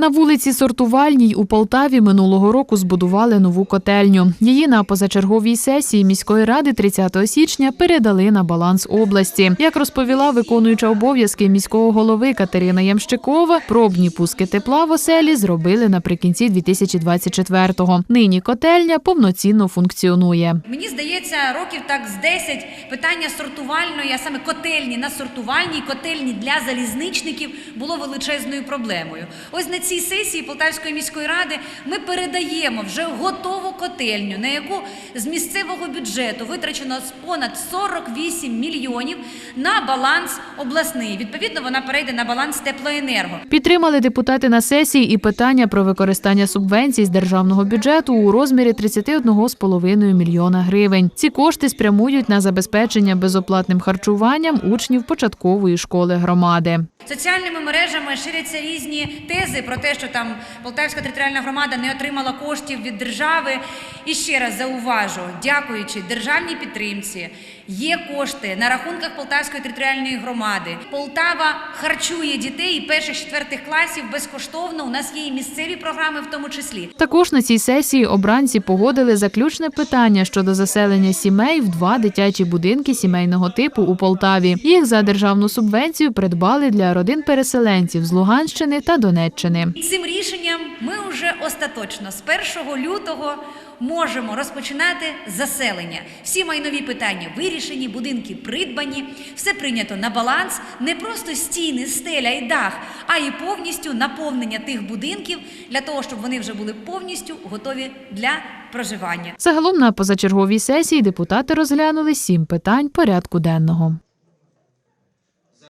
На вулиці Сортувальній у Полтаві минулого року збудували нову котельню. Її на позачерговій сесії міської ради 30 січня передали на баланс області. Як розповіла виконуюча обов'язки міського голови Катерина Ямщикова, пробні пуски тепла в оселі зробили наприкінці 2024-го. Нині котельня повноцінно функціонує. Мені здається, років так з 10 питання сортувальної, а саме котельні на сортувальній, котельні для залізничників було величезною проблемою. Ось на цій сесії Полтавської міської ради ми передаємо вже готову котельню, на яку з місцевого бюджету витрачено понад 48 мільйонів на баланс обласний. Відповідно, вона перейде на баланс теплоенерго. Підтримали депутати на сесії і питання про використання субвенцій з державного бюджету у розмірі 31,5 мільйона гривень. Ці кошти спрямують на забезпечення безоплатним харчуванням учнів початкової школи громади. Соціальними мережами ширяться різні тези про те, що там Полтавська територіальна громада не отримала коштів від держави. І ще раз зауважу, дякуючи державній підтримці, є кошти на рахунках Полтавської територіальної громади. Полтава харчує дітей перших четвертих класів безкоштовно. У нас є і місцеві програми, в тому числі. Також на цій сесії обранці погодили заключне питання щодо заселення сімей в два дитячі будинки сімейного типу у Полтаві. Їх за державну субвенцію придбали для родин переселенців з Луганщини та Донеччини. Цим рішенням ми вже остаточно з 1 лютого можемо розпочинати заселення. Всі майнові питання вирішені, будинки придбані, все прийнято на баланс, не просто стіни, стеля і дах, а і повністю наповнення тих будинків для того, щоб вони вже були повністю готові для проживання. Загалом на позачерговій сесії депутати розглянули сім питань порядку денного.